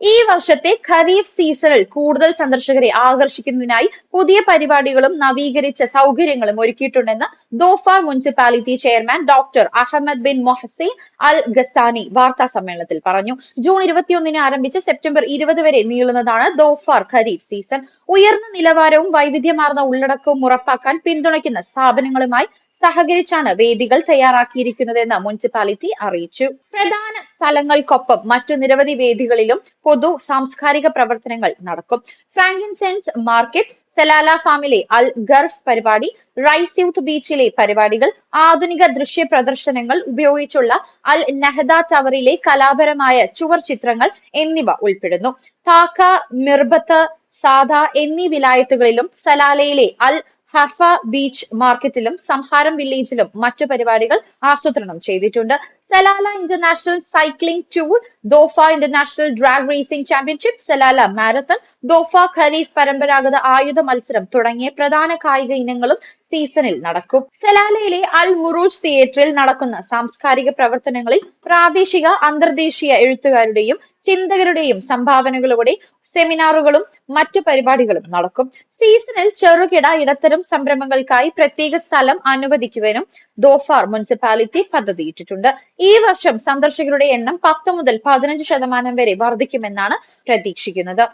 ഈ വർഷത്തെ ഖരീഫ് സീസണിൽ കൂടുതൽ സന്ദർശകരെ ആകർഷിക്കുന്നതിനായി പുതിയ പരിപാടികളും നവീകരിച്ച സൗകര്യങ്ങളും ഒരുക്കിയിട്ടുണ്ടെന്ന് Dhofar municipality chairman doctor Ahmed bin Mohsin Al Ghassani വാർത്താ സമ്മേളനത്തിൽ പറഞ്ഞു. ജൂൺ ഇരുപത്തിയൊന്നിന് ആരംഭിച്ച് സെപ്റ്റംബർ ഇരുപത് വരെ നീളുന്നതാണ് ദോഫാർ ഖരീഫ് സീസൺ. ഉയർന്ന നിലവാരവും വൈവിധ്യമാർന്ന ഉള്ളടക്കവും ഉറപ്പാക്കാൻ പിന്തുണയ്ക്കുന്ന സ്ഥാപനങ്ങളുമായി സഹകരിച്ചാണ് വേദികൾ തയ്യാറാക്കിയിരിക്കുന്നതെന്ന് മുനിസിപ്പാലിറ്റി അറിയിച്ചു. പ്രധാന സ്ഥലങ്ങൾക്കൊപ്പം മറ്റു നിരവധി വേദികളിലും പൊതു സാംസ്കാരിക പ്രവർത്തനങ്ങൾ നടക്കും. ഫ്രാങ്കിൻസെൻസ് മാർക്കറ്റ് സലാല ഫാമിലെ അൽ ഗർഫ് പരിപാടി റൈസ് യൂത്ത് ബീച്ചിലെ പരിപാടികൾ ആധുനിക ദൃശ്യ പ്രദർശനങ്ങൾ ഉപയോഗിച്ചുള്ള അൽ നെഹദ ടവറിലെ കലാപരമായ ചുവർ ചിത്രങ്ങൾ എന്നിവ ഉൾപ്പെടുന്നു. താക്ക മിർബത്ത് സാദ എന്നീ വിലായത്തുകളിലും സലാലയിലെ അൽ ഹഫ ബീച്ച് മാർക്കറ്റിലും സംഹാരം വില്ലേജിലും മറ്റു പരിപാടികൾ ആസൂത്രണം ചെയ്തിട്ടുണ്ട്. Salalah international cycling tour Dhofar international drag racing championship Salalah marathon Dhofar Khareef പരമ്പരാഗത ആയുധ മത്സരം തുടങ്ങിയ പ്രധാന കായിക ഇനങ്ങളും സീസണിൽ നടക്കും. സലാലയിലെ അൽ മുറൂജ് തിയേറ്ററിൽ നടക്കുന്ന സാംസ്കാരിക പ്രവർത്തനങ്ങളിൽ പ്രാദേശിക അന്തർദേശീയ എഴുത്തുകാരുടെയും ചിന്തകരുടെയും സംഭാവനകളോടെ സെമിനാറുകളും മറ്റു പരിപാടികളും നടക്കും. സീസണിൽ ചെറുകിട ഇടത്തരം സംരംഭങ്ങൾക്കായി പ്രത്യേക സ്ഥലം അനുവദിക്കുവാനും ദോഫാർ മുനിസിപ്പാലിറ്റി പദ്ധതിയിട്ടിട്ടുണ്ട് ഈ വർഷം സന്ദർശകരുടെ എണ്ണം പത്ത് മുതൽ പതിനഞ്ച് ശതമാനം വരെ വർദ്ധിക്കുമെന്നാണ് പ്രതീക്ഷിക്കുന്നത്.